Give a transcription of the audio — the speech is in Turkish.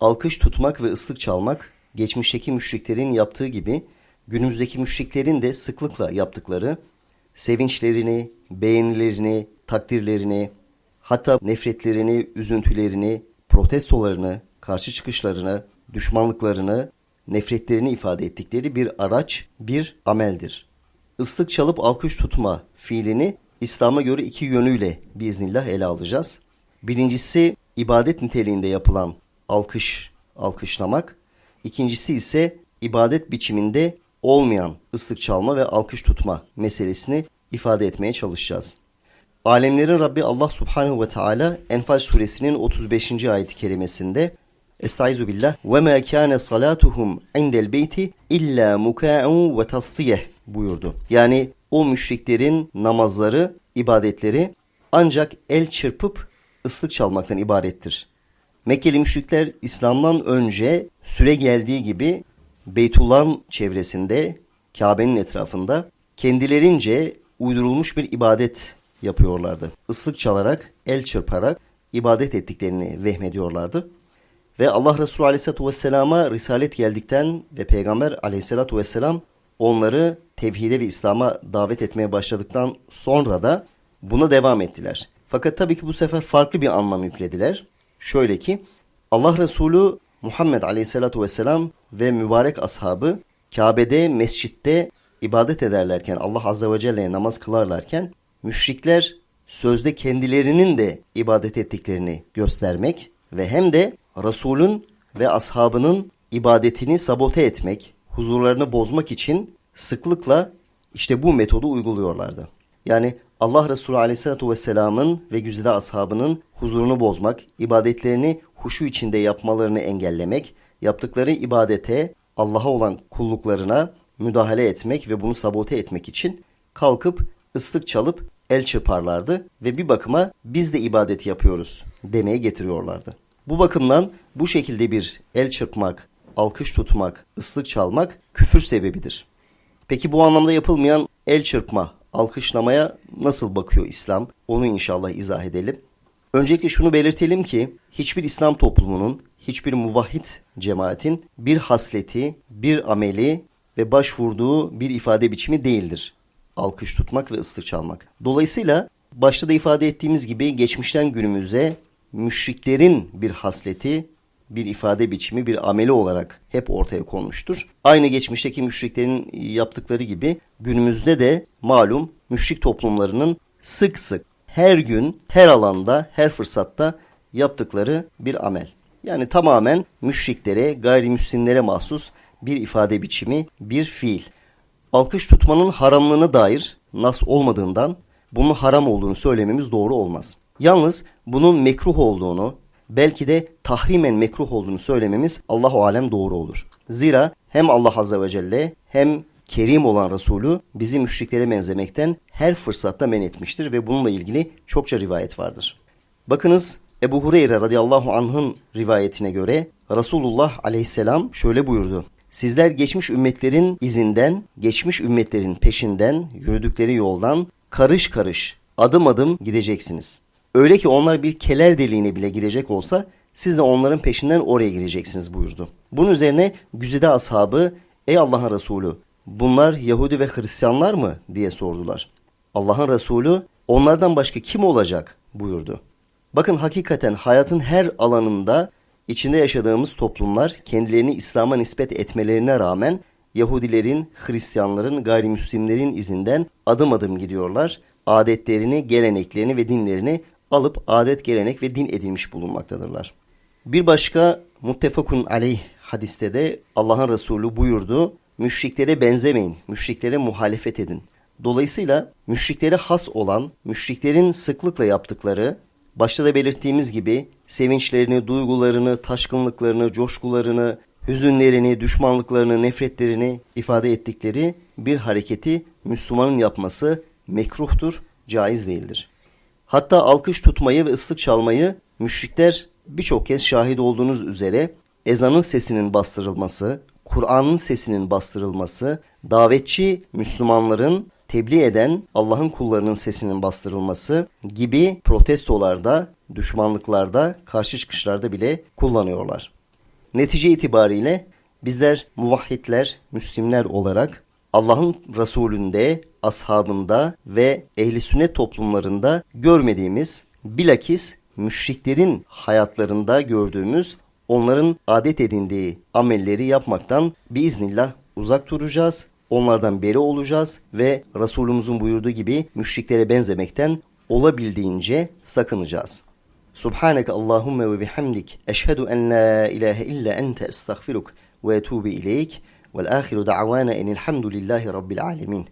alkış tutmak ve ıslık çalmak geçmişteki müşriklerin yaptığı gibi günümüzdeki müşriklerin de sıklıkla yaptıkları sevinçlerini, beğenilerini, takdirlerini, hatta nefretlerini, üzüntülerini, protestolarını, karşı çıkışlarını, düşmanlıklarını, nefretlerini ifade ettikleri bir araç, bir ameldir. Islık çalıp alkış tutma fiilini İslam'a göre iki yönüyle biiznillah ele alacağız. Birincisi ibadet niteliğinde yapılan alkış, alkışlamak. İkincisi ise ibadet biçiminde olmayan ıslık çalma ve alkış tutma meselesini ifade etmeye çalışacağız. Alemlerin Rabbi Allah Subhanahu ve Teala Enfal suresinin 35. ayeti kerimesinde Estaizu billah ve ma kana salatuhum indel beyti illa muka'un ve tasdiyeh buyurdu. Yani o müşriklerin namazları, ibadetleri ancak el çırpıp ıslık çalmaktan ibarettir. Mekkeli müşrikler İslam'dan önce süre geldiği gibi Beytullah'ın çevresinde, Kabe'nin etrafında kendilerince uydurulmuş bir ibadet yapıyorlardı. Islık çalarak, el çırparak ibadet ettiklerini vehmediyorlardı. Ve Allah Resulü Aleyhisselatü Vesselam'a risalet geldikten ve Peygamber Aleyhisselatü Vesselam onları tevhide ve İslam'a davet etmeye başladıktan sonra da buna devam ettiler. Fakat tabii ki bu sefer farklı bir anlam yüklediler. Şöyle ki Allah Resulü Muhammed Aleyhisselatü Vesselam ve mübarek ashabı Kabe'de, mescitte ibadet ederlerken, Allah Azze ve Celle'ye namaz kılarlarken müşrikler sözde kendilerinin de ibadet ettiklerini göstermek ve hem de Resul'ün ve ashabının ibadetini sabote etmek, huzurlarını bozmak için sıklıkla işte bu metodu uyguluyorlardı. Yani Allah Resulü Aleyhisselatü Vesselam'ın ve güzide ashabının huzurunu bozmak, ibadetlerini huşu içinde yapmalarını engellemek, yaptıkları ibadete, Allah'a olan kulluklarına müdahale etmek ve bunu sabote etmek için kalkıp ıslık çalıp el çırparlardı ve bir bakıma biz de ibadet yapıyoruz demeye getiriyorlardı. Bu bakımdan bu şekilde bir el çırpmak, alkış tutmak, ıslık çalmak küfür sebebidir. Peki bu anlamda yapılmayan el çırpma, alkışlamaya nasıl bakıyor İslam? Onu inşallah izah edelim. Öncelikle şunu belirtelim ki hiçbir İslam toplumunun, hiçbir muvahhid cemaatin bir hasleti, bir ameli ve başvurduğu bir ifade biçimi değildir. Alkış tutmak ve ıslık çalmak. Dolayısıyla başta da ifade ettiğimiz gibi geçmişten günümüze müşriklerin bir hasleti, bir ifade biçimi, bir ameli olarak hep ortaya konmuştur. Aynı geçmişteki müşriklerin yaptıkları gibi günümüzde de malum müşrik toplumlarının sık sık her gün, her alanda, her fırsatta yaptıkları bir amel. Yani tamamen müşriklere, gayrimüslimlere mahsus bir ifade biçimi, bir fiil. Alkış tutmanın haramlığına dair nas olmadığından bunun haram olduğunu söylememiz doğru olmaz. Yalnız bunun mekruh olduğunu, belki de tahrimen mekruh olduğunu söylememiz Allahu alem doğru olur. Zira hem Allah azze ve celle hem Kerim olan Resulü bizi müşriklere benzemekten her fırsatta men etmiştir ve bununla ilgili çokça rivayet vardır. Bakınız Ebu Hureyre radıyallahu anh'ın rivayetine göre Resulullah aleyhisselam şöyle buyurdu. Sizler geçmiş ümmetlerin izinden, geçmiş ümmetlerin peşinden, yürüdükleri yoldan karış karış, adım adım gideceksiniz. Öyle ki onlar bir keler deliğine bile girecek olsa siz de onların peşinden oraya gireceksiniz buyurdu. Bunun üzerine güzide ashabı ey Allah'ın Resulü bunlar Yahudi ve Hristiyanlar mı diye sordular. Allah'ın Resulü onlardan başka kim olacak buyurdu. Bakın hakikaten hayatın her alanında içinde yaşadığımız toplumlar kendilerini İslam'a nispet etmelerine rağmen Yahudilerin, Hristiyanların, gayrimüslimlerin izinden adım adım gidiyorlar. Adetlerini, geleneklerini ve dinlerini alıp adet, gelenek ve din edilmiş bulunmaktadırlar. Bir başka muttefakun aleyh hadiste de Allah'ın Resulü buyurdu. Müşriklere benzemeyin, müşriklere muhalefet edin. Dolayısıyla müşriklere has olan, müşriklerin sıklıkla yaptıkları, başta da belirttiğimiz gibi sevinçlerini, duygularını, taşkınlıklarını, coşkularını, hüzünlerini, düşmanlıklarını, nefretlerini ifade ettikleri bir hareketi Müslümanın yapması mekruhtur, caiz değildir. Hatta alkış tutmayı ve ıslık çalmayı müşrikler birçok kez şahit olduğunuz üzere ezanın sesinin bastırılması, Kur'an'ın sesinin bastırılması, davetçi Müslümanların tebliğ eden Allah'ın kullarının sesinin bastırılması gibi protestolarda, düşmanlıklarda, karşı çıkışlarda bile kullanıyorlar. Netice itibariyle bizler muvahhidler, Müslimler olarak Allah'ın Resulünde, ashabında ve ehli sünnet toplumlarında görmediğimiz bilakis müşriklerin hayatlarında gördüğümüz onların adet edindiği amelleri yapmaktan biiznillah uzak duracağız. Onlardan beri olacağız ve Resulümüzün buyurduğu gibi müşriklere benzemekten olabildiğince sakınacağız. Subhaneke Allahümme ve bihamdik. Eşhedü en la ilahe illa ente estağfiruk ve etubu ileyk. والآخر دعوانا إن الحمد لله رب العالمين.